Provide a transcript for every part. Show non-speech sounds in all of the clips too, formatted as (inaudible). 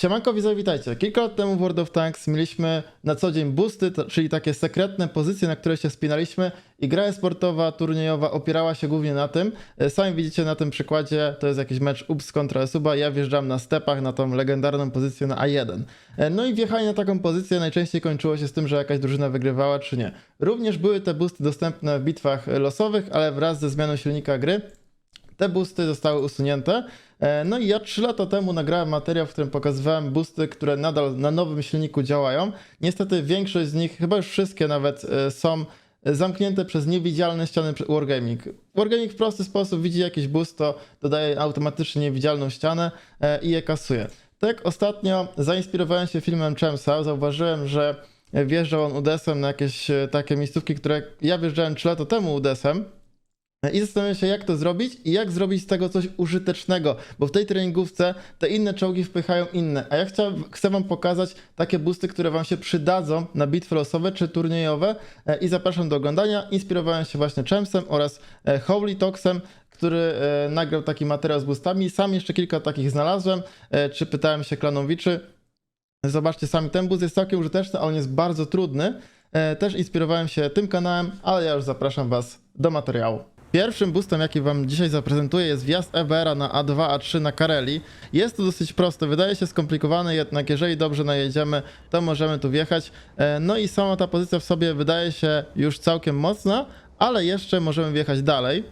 Siemanko widzowie, witajcie. Kilka lat temu w World of Tanks mieliśmy na co dzień boosty, czyli takie sekretne pozycje, na które się spinaliśmy i gra sportowa, turniejowa opierała się głównie na tym. E, Sami widzicie na tym przykładzie, to jest jakiś mecz UPS kontra Suba, ja wjeżdżam na stepach na tą legendarną pozycję na A1. E, No i wjechanie na taką pozycję najczęściej kończyło się z tym, że jakaś drużyna wygrywała czy nie. Również były te boosty dostępne w bitwach losowych, ale wraz ze zmianą silnika gry te boosty zostały usunięte. E, No i ja 3 lata temu nagrałem materiał, w którym pokazywałem boosty, które nadal na nowym silniku działają. Niestety większość z nich, chyba już wszystkie nawet, e, są zamknięte przez niewidzialne ściany Wargaming. Wargaming w prosty sposób widzi jakiś boost, to dodaje automatycznie niewidzialną ścianę e, i je kasuje. Tak ostatnio zainspirowałem się filmem Chemsa, zauważyłem, że wjeżdżał on UDS-em na jakieś takie miejscówki, które ja wjeżdżałem 3 lata temu UDS-em. I zastanawiam się, jak to zrobić i jak zrobić z tego coś użytecznego, bo w tej treningówce te inne czołgi wpychają inne, a ja chcę, chcę wam pokazać takie boosty, które wam się przydadzą na bitwy losowe czy turniejowe e, i zapraszam do oglądania. Inspirowałem się właśnie Chemsem oraz e, Holy Toxem, który e, nagrał taki materiał z boostami. Sam jeszcze kilka takich znalazłem, czy pytałem się klanowiczy. Zobaczcie sami, ten boost jest całkiem użyteczny, ale on jest bardzo trudny. Też inspirowałem się tym kanałem, ale ja już zapraszam was do materiału. Pierwszym boostem, jaki wam dzisiaj zaprezentuję, jest wjazd EBR-a na A2, A3 na Kareli. Jest to dosyć proste, wydaje się skomplikowane, jednak jeżeli dobrze najedziemy, to możemy tu wjechać. E, No i sama ta pozycja w sobie wydaje się już całkiem mocna, ale jeszcze możemy wjechać dalej.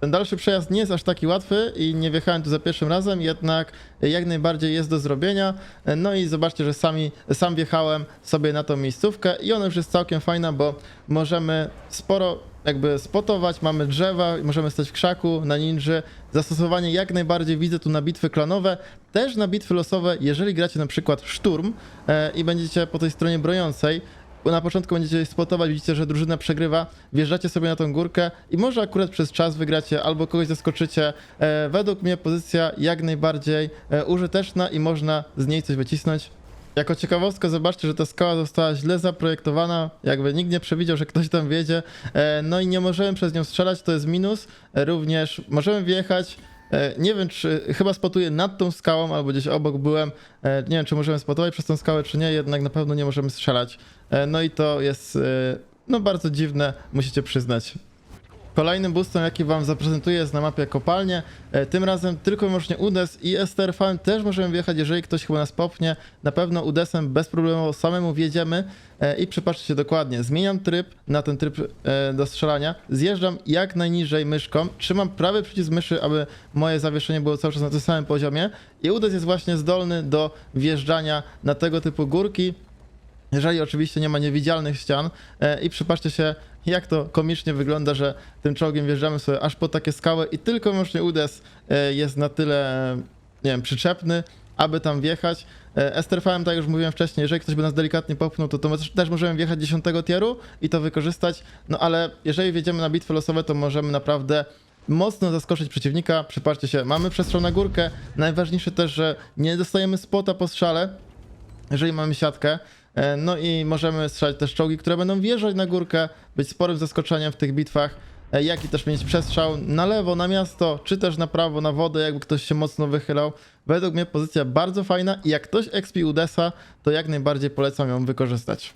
Ten dalszy przejazd nie jest aż taki łatwy i nie wjechałem tu za pierwszym razem, jednak jak najbardziej jest do zrobienia. No i zobaczcie, że sami, sam wjechałem sobie na tą miejscówkę i ona już jest całkiem fajna, bo możemy sporo jakby spotować, mamy drzewa, możemy stać w krzaku, na ninży. Zastosowanie jak najbardziej widzę tu na bitwy klanowe, też na bitwy losowe, jeżeli gracie na przykład szturm e, i będziecie po tej stronie broniącej, bo na początku będziecie spotować, widzicie, że drużyna przegrywa, wjeżdżacie sobie na tą górkę i może akurat przez czas wygracie albo kogoś zaskoczycie. E, według mnie pozycja jak najbardziej e, użyteczna i można z niej coś wycisnąć. Jako ciekawostkę zobaczcie, że ta skała została źle zaprojektowana, jakby nikt nie przewidział, że ktoś tam wiedzie, e, no i nie możemy przez nią strzelać, to jest minus. E, również możemy wjechać, e, nie wiem czy, chyba spotuję nad tą skałą albo gdzieś obok byłem, nie wiem czy możemy spotować przez tą skałę czy nie, jednak na pewno nie możemy strzelać. No i to jest no bardzo dziwne, musicie przyznać. Kolejnym boostem, jaki wam zaprezentuję jest na mapie kopalnie. E, Tym razem tylko i wyłącznie UDES i STRV też możemy wjechać, jeżeli ktoś chyba nas popchnie. Na pewno UDESem bez problemu samemu wjedziemy E, i przypatrzcie się dokładnie. Zmieniam tryb na ten tryb e, do strzelania. Zjeżdżam jak najniżej myszką. Trzymam prawy przycisk myszy, aby moje zawieszenie było cały czas na tym samym poziomie. I UDES jest właśnie zdolny do wjeżdżania na tego typu górki. Jeżeli oczywiście nie ma niewidzialnych ścian e, i przypatrzcie się, jak to komicznie wygląda, że tym czołgiem wjeżdżamy sobie aż po takie skały i tylko wyłącznie UDES e, jest na tyle, nie wiem, przyczepny, aby tam wjechać. E, STRV-em, tak jak już mówiłem wcześniej, jeżeli ktoś by nas delikatnie popchnął, to, to my też- też możemy wjechać 10 tieru i to wykorzystać, no ale jeżeli wjedziemy na bitwy losowe, to możemy naprawdę mocno zaskoczyć przeciwnika. Przypatrzcie się, mamy przestrzał na górkę. Najważniejsze też, że nie dostajemy spota po strzale, jeżeli mamy siatkę. E, No i możemy strzelać też czołgi, które będą wjeżdżać na górkę, być sporym zaskoczeniem w tych bitwach, e, jak i też mieć przestrzał na lewo, na miasto, czy też na prawo, na wodę, jakby ktoś się mocno wychylał. Według mnie pozycja bardzo fajna i jak ktoś expi Udesa, to jak najbardziej polecam ją wykorzystać.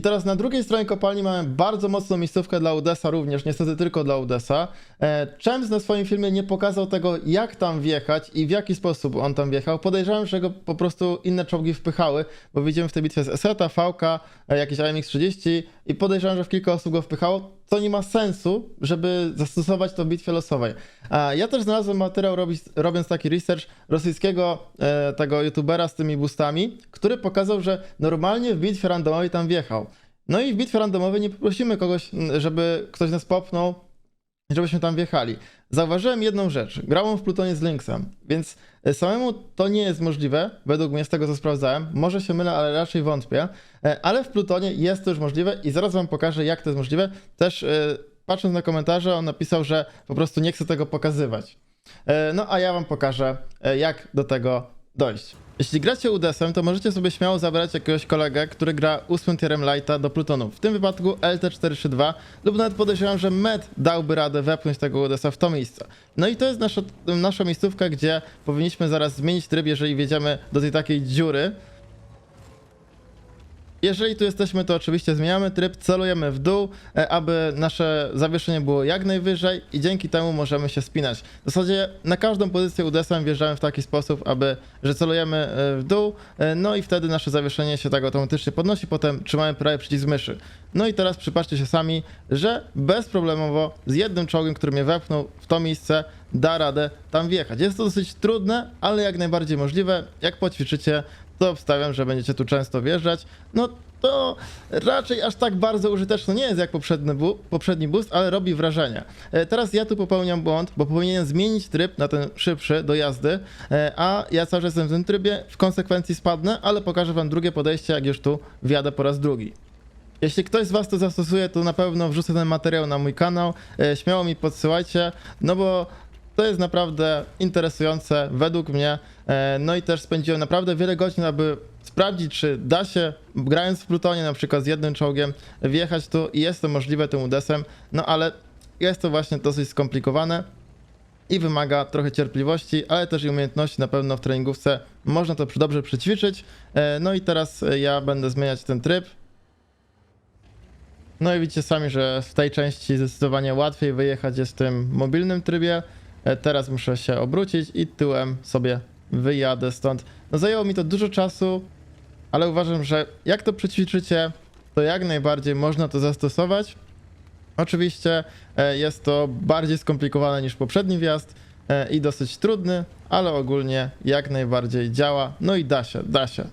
I teraz na drugiej stronie kopalni mamy bardzo mocną miejscówkę dla Udesa również, niestety tylko dla Udesa. E, Chems na swoim filmie nie pokazał tego, jak tam wjechać i w jaki sposób on tam wjechał. Podejrzewam, że go po prostu inne czołgi wpychały, bo widzimy w tej bitwie z Eseta, e, jakiś AMX-30 i podejrzewam, że w kilka osób go wpychało, co nie ma sensu, żeby zastosować to w bitwie losowej. A ja też znalazłem materiał robić, robiąc taki research rosyjskiego e, tego youtubera z tymi boostami, który pokazał, że normalnie w bitwie randomowej tam wjechał. No i w bitwie randomowej nie poprosimy kogoś, żeby ktoś nas popchnął, żebyśmy tam wjechali. Zauważyłem jedną rzecz. Grałem w Plutonie z Lynxem, więc e, samemu to nie jest możliwe, według mnie z tego co sprawdzałem. Może się mylę, ale raczej wątpię. E, Ale w Plutonie jest to już możliwe i zaraz wam pokażę, jak to jest możliwe. Też e, patrząc na komentarze, on napisał, że po prostu nie chce tego pokazywać. No a ja wam pokażę, jak do tego dojść. Jeśli gracie UDS-em, to możecie sobie śmiało zabrać jakiegoś kolegę, który gra 8 tierem lighta do Plutonu. W tym wypadku LT432 lub nawet podejrzewam, że Med dałby radę wepchnąć tego UDS-a w to miejsce. No i to jest nasza, nasza miejscówka, gdzie powinniśmy zaraz zmienić tryb, jeżeli wjedziemy do tej takiej dziury. Jeżeli tu jesteśmy, to oczywiście zmieniamy tryb, celujemy w dół, e, aby nasze zawieszenie było jak najwyżej i dzięki temu możemy się spinać. W zasadzie na każdą pozycję UDS-em wjeżdżałem w taki sposób, aby, że celujemy e, w dół, e, no i wtedy nasze zawieszenie się tak automatycznie podnosi, potem trzymamy prawy przycisk myszy. No i teraz przypatrzcie się sami, że bezproblemowo z jednym czołgiem, który mnie wepchnął w to miejsce, da radę tam wjechać. Jest to dosyć trudne, ale jak najbardziej możliwe. Jak poćwiczycie, to obstawiam, że będziecie tu często wjeżdżać. No to raczej aż tak bardzo użyteczne nie jest jak poprzedni, bu- poprzedni boost, ale robi wrażenie. E, Teraz ja tu popełniam błąd, bo powinienem zmienić tryb na ten szybszy do jazdy, e, a ja cały czas jestem w tym trybie, w konsekwencji spadnę, ale pokażę wam drugie podejście, jak już tu wjadę po raz drugi. Jeśli ktoś z Was to zastosuje, to na pewno wrzucę ten materiał na mój kanał. E, Śmiało mi podsyłajcie, no bo to jest naprawdę interesujące według mnie. E, No i też spędziłem naprawdę wiele godzin, aby sprawdzić, czy da się, grając w Plutonie na przykład z jednym czołgiem, wjechać tu i jest to możliwe tym UDS-em, no ale jest to właśnie dosyć skomplikowane i wymaga trochę cierpliwości, ale też i umiejętności na pewno w treningówce. Można to dobrze przećwiczyć. E, No i teraz ja będę zmieniać ten tryb. No i widzicie sami, że w tej części zdecydowanie łatwiej wyjechać jest w tym mobilnym trybie. E, Teraz muszę się obrócić i tyłem sobie wyjadę stąd. No zajęło mi to dużo czasu, ale uważam, że jak to przećwiczycie, to jak najbardziej można to zastosować. Oczywiście e, jest to bardziej skomplikowane niż poprzedni wjazd e, i dosyć trudny, ale ogólnie jak najbardziej działa. No i da się, da się.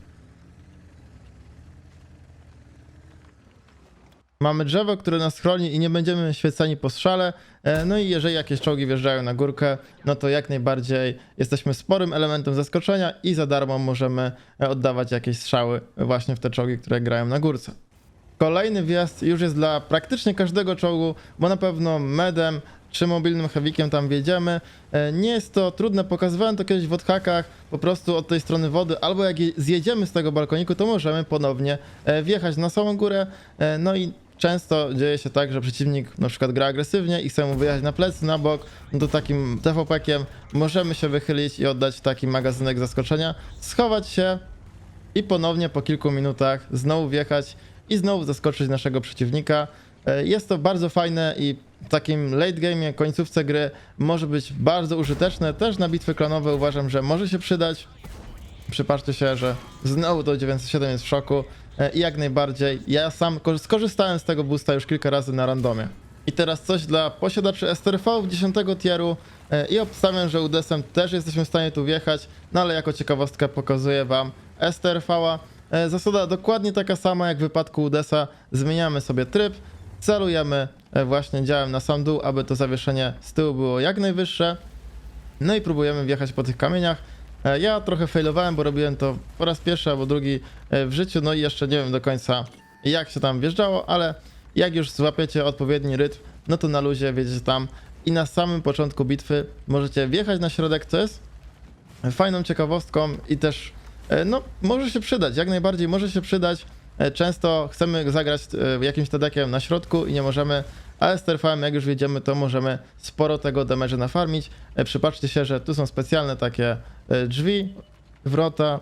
Mamy drzewo, które nas chroni i nie będziemy świecani po strzale. E, No i jeżeli jakieś czołgi wjeżdżają na górkę, no to jak najbardziej jesteśmy sporym elementem zaskoczenia i za darmo możemy e, oddawać jakieś strzały właśnie w te czołgi, które grają na górce. Kolejny wjazd już jest dla praktycznie każdego czołgu, bo na pewno medem czy mobilnym heavykiem tam wjedziemy. E, Nie jest to trudne, pokazywałem to kiedyś w odhakach, po prostu od tej strony wody, albo jak je- zjedziemy z tego balkoniku, to możemy ponownie wjechać na samą górę, no i często dzieje się tak, że przeciwnik na przykład gra agresywnie i chce mu wyjechać na plecy, na bok, no to takim TVP-kiem możemy się wychylić i oddać taki magazynek zaskoczenia, schować się, i ponownie po kilku minutach znowu wjechać i znowu zaskoczyć naszego przeciwnika. E, Jest to bardzo fajne i w takim late game, końcówce gry może być bardzo użyteczne. Też na bitwy klanowe uważam, że może się przydać. Przypatrzcie się, że znowu to 907 jest w szoku i jak najbardziej. Ja sam ko- skorzystałem z tego boosta już kilka razy na randomie. I teraz coś dla posiadaczy STRV w 10 tieru e, i obstawiam, że UDS-em też jesteśmy w stanie tu wjechać, no ale jako ciekawostkę pokazuję wam STRV-a. E, Zasada dokładnie taka sama jak w wypadku UDS-a. Zmieniamy sobie tryb, celujemy e, właśnie działem na sam dół, aby to zawieszenie z tyłu było jak najwyższe. No i próbujemy wjechać po tych kamieniach. E, Ja trochę failowałem, bo robiłem to po raz pierwszy albo drugi e, w życiu, no i jeszcze nie wiem do końca jak się tam wjeżdżało, ale jak już złapiecie odpowiedni rytm, no to na luzie wiedziecie tam i na samym początku bitwy możecie wjechać na środek, co jest fajną ciekawostką i też e, no może się przydać, jak najbardziej może się przydać. Często chcemy zagrać jakimś tadekiem na środku i nie możemy, ale z TRV-em jak już wjedziemy, to możemy sporo tego damage'a nafarmić. E, Przypatrzcie się, że tu są specjalne takie e, drzwi, wrota,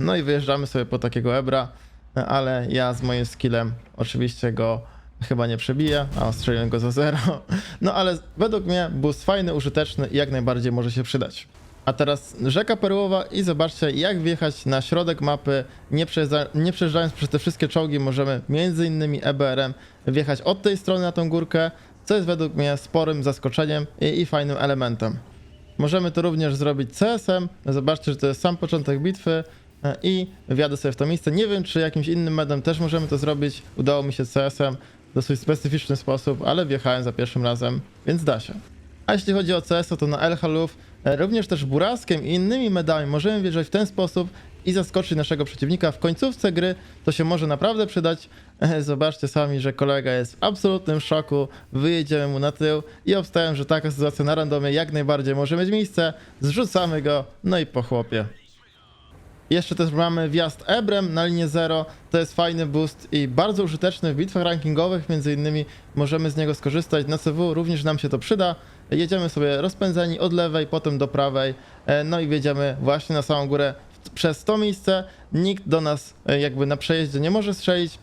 no i wyjeżdżamy sobie po takiego ebra, e, ale ja z moim skillem oczywiście go chyba nie przebiję, a strzeliłem go za zero. (laughs) No ale według mnie boost fajny, użyteczny i jak najbardziej może się przydać. A teraz rzeka perłowa i zobaczcie jak wjechać na środek mapy, nie, przejeżdża, nie przejeżdżając przez te wszystkie czołgi, możemy między innymi EBR-em wjechać od tej strony na tą górkę, co jest według mnie sporym zaskoczeniem i, i fajnym elementem. Możemy to również zrobić CS-em. Zobaczcie, że to jest sam początek bitwy e, i wjadę sobie w to miejsce. Nie wiem, czy jakimś innym medem też możemy to zrobić. Udało mi się CS-em w dosyć specyficzny sposób, ale wjechałem za pierwszym razem, więc da się. A jeśli chodzi o CS, to na El Haluf również też Buraskiem i innymi medami możemy wjeżdżać w ten sposób i zaskoczyć naszego przeciwnika. W końcówce gry to się może naprawdę przydać. E, Zobaczcie sami, że kolega jest w absolutnym szoku. Wyjedziemy mu na tył i obstawiam, że taka sytuacja na randomie jak najbardziej może mieć miejsce. Zrzucamy go, no i po chłopie. Jeszcze też mamy wjazd Ebrem na linię 0. To jest fajny boost i bardzo użyteczny w bitwach rankingowych. Między innymi możemy z niego skorzystać. Na CW również nam się to przyda. Jedziemy sobie rozpędzeni od lewej, potem do prawej. e, No i wjedziemy właśnie na samą górę przez to miejsce. Nikt do nas e, jakby na przejeździe nie może strzelić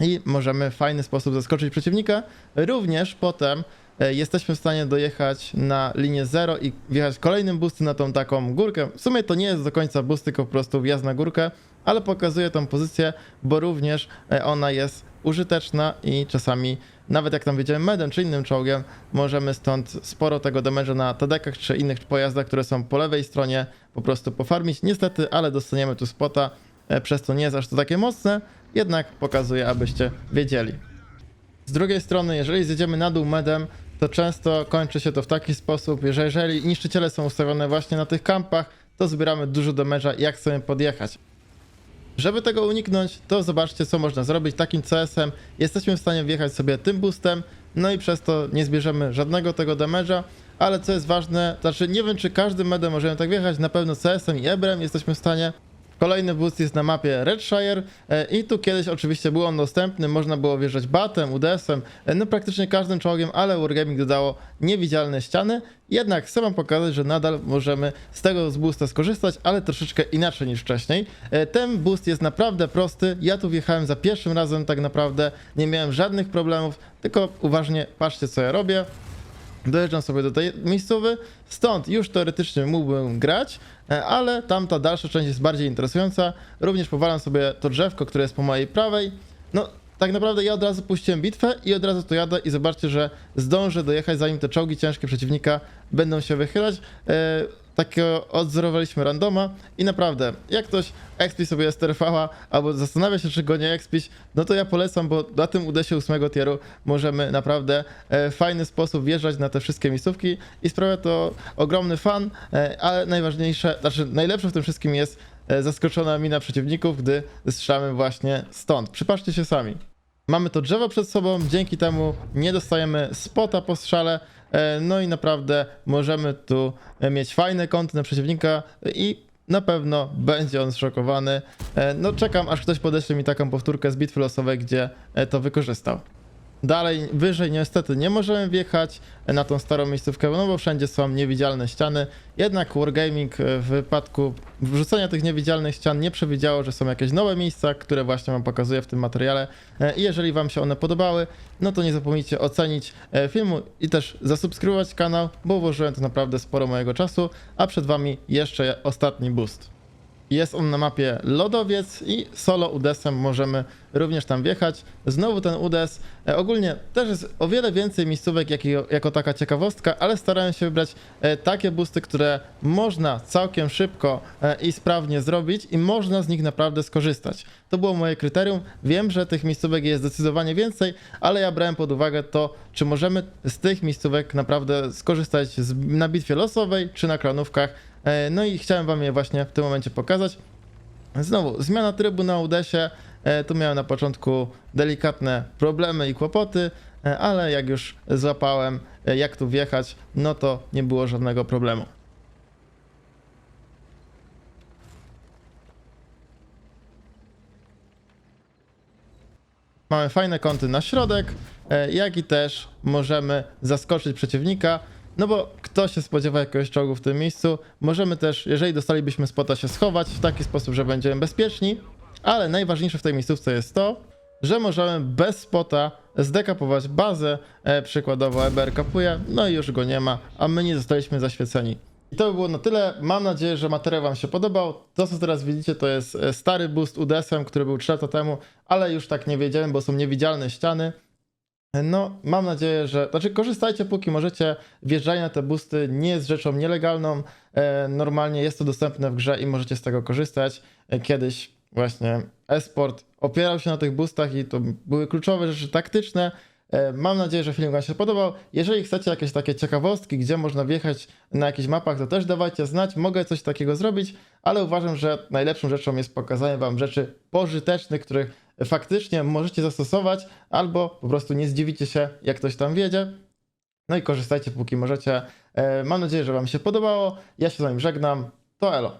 i możemy w fajny sposób zaskoczyć przeciwnika. Również potem jesteśmy w stanie dojechać na linię 0 i wjechać kolejnym boostem na tą taką górkę. W sumie to nie jest do końca boost, tylko po prostu wjazd na górkę, ale pokazuje tą pozycję, bo również e, ona jest użyteczna i czasami nawet jak tam wjedziemy medem czy innym czołgiem, możemy stąd sporo tego damage'a na tadekach czy innych pojazdach, które są po lewej stronie po prostu pofarmić. Niestety, ale dostaniemy tu spota, e, przez to nie jest aż to takie mocne, jednak pokazuje, abyście wiedzieli. Z drugiej strony, jeżeli zjedziemy na dół medem, to często kończy się to w taki sposób, że jeżeli niszczyciele są ustawione właśnie na tych kampach, to zbieramy dużo damage'a, jak sobie podjechać. Żeby tego uniknąć, to zobaczcie, co można zrobić takim CS-em. Jesteśmy w stanie wjechać sobie tym boostem, no i przez to nie zbierzemy żadnego tego damage'a, ale co jest ważne, znaczy nie wiem, czy każdym medem możemy tak wjechać, na pewno CS-em i Ebrem jesteśmy w stanie. Kolejny boost jest na mapie Redshire e, i tu kiedyś oczywiście był on dostępny, można było wjeżdżać batem, UDS-em, e, no praktycznie każdym czołgiem, ale Wargaming dodało niewidzialne ściany. Jednak chcę wam pokazać, że nadal możemy z tego z boosta skorzystać, ale troszeczkę inaczej niż wcześniej. E, Ten boost jest naprawdę prosty, ja tu wjechałem za pierwszym razem tak naprawdę, nie miałem żadnych problemów, tylko uważnie patrzcie co ja robię. Dojeżdżam sobie do tej miejscowy, stąd już teoretycznie mógłbym grać, e, ale tamta dalsza część jest bardziej interesująca. Również powalam sobie to drzewko, które jest po mojej prawej. No, tak naprawdę ja od razu puściłem bitwę i od razu tu jadę i zobaczcie, że zdążę dojechać, zanim te czołgi ciężkie przeciwnika będą się wychylać. E, takiego odzorowaliśmy randoma i naprawdę, jak ktoś expi sobie sterfała albo zastanawia się, czy go nie expić, no to ja polecam, bo na tym UDS-ie 8 tieru możemy naprawdę e, w fajny sposób wjeżdżać na te wszystkie miejscówki i sprawia to ogromny fan, e, ale najważniejsze, znaczy najlepsze w tym wszystkim jest e, zaskoczona mina przeciwników, gdy strzelamy właśnie stąd. Przypatrzcie się sami. Mamy to drzewo przed sobą, dzięki temu nie dostajemy spota po strzale, e, no i naprawdę możemy tu e, mieć fajne kąty na przeciwnika i na pewno będzie on zszokowany. E, No czekam, aż ktoś podeśle mi taką powtórkę z bitwy losowej, gdzie e, to wykorzystał. Dalej, wyżej niestety nie możemy wjechać na tą starą miejscówkę, no bo wszędzie są niewidzialne ściany. Jednak Wargaming e, w wypadku wrzucenia tych niewidzialnych ścian nie przewidziało, że są jakieś nowe miejsca, które właśnie Wam pokazuję w tym materiale. E, I jeżeli Wam się one podobały, no to nie zapomnijcie ocenić e, filmu i też zasubskrybować kanał, bo włożyłem tu naprawdę sporo mojego czasu, a przed Wami jeszcze ostatni boost. Jest on na mapie Lodowiec i solo UDS-em możemy również tam wjechać. Znowu ten UDS. E, ogólnie też jest o wiele więcej miejscówek jak, jako taka ciekawostka, ale starałem się wybrać e, takie busty, które można całkiem szybko e, i sprawnie zrobić i można z nich naprawdę skorzystać. To było moje kryterium. Wiem, że tych miejscówek jest zdecydowanie więcej, ale ja brałem pod uwagę to, czy możemy z tych miejscówek naprawdę skorzystać na bitwie losowej czy na klanówkach. E, No i chciałem wam je właśnie w tym momencie pokazać. Znowu, zmiana trybu na UDESie. E, Tu miałem na początku delikatne problemy i kłopoty, e, ale jak już złapałem, jak tu wjechać, no to nie było żadnego problemu. Mamy fajne kąty na środek, jak i też możemy zaskoczyć przeciwnika. No bo kto się spodziewa jakiegoś czołgu w tym miejscu? Możemy też, jeżeli dostalibyśmy spota, się schować w taki sposób, że będziemy bezpieczni. Ale najważniejsze w tej miejscówce jest to, że możemy bez spota zdekapować bazę. E, przykładowo EBR kapuje, no i już go nie ma, a my nie zostaliśmy zaświeceni. I to by było na tyle. Mam nadzieję, że materiał Wam się podobał. To, co teraz widzicie, to jest e, stary boost UDS-em, który był 3 lata temu, ale już tak nie wiedziałem, bo są niewidzialne ściany. No, mam nadzieję, że. Znaczy, korzystajcie póki możecie. Wjeżdżanie na te boosty nie jest rzeczą nielegalną. E, normalnie jest to dostępne w grze i możecie z tego korzystać. E, kiedyś właśnie esport opierał się na tych boostach i to były kluczowe rzeczy taktyczne. E, Mam nadzieję, że film Wam się podobał. Jeżeli chcecie jakieś takie ciekawostki, gdzie można wjechać na jakichś mapach, to też dawajcie znać. Mogę coś takiego zrobić, ale uważam, że najlepszą rzeczą jest pokazanie Wam rzeczy pożytecznych, których faktycznie możecie zastosować, albo po prostu nie zdziwicie się, jak ktoś tam wiedzie. No i korzystajcie póki możecie. E, Mam nadzieję, że Wam się podobało. Ja się z Wami żegnam. To elo.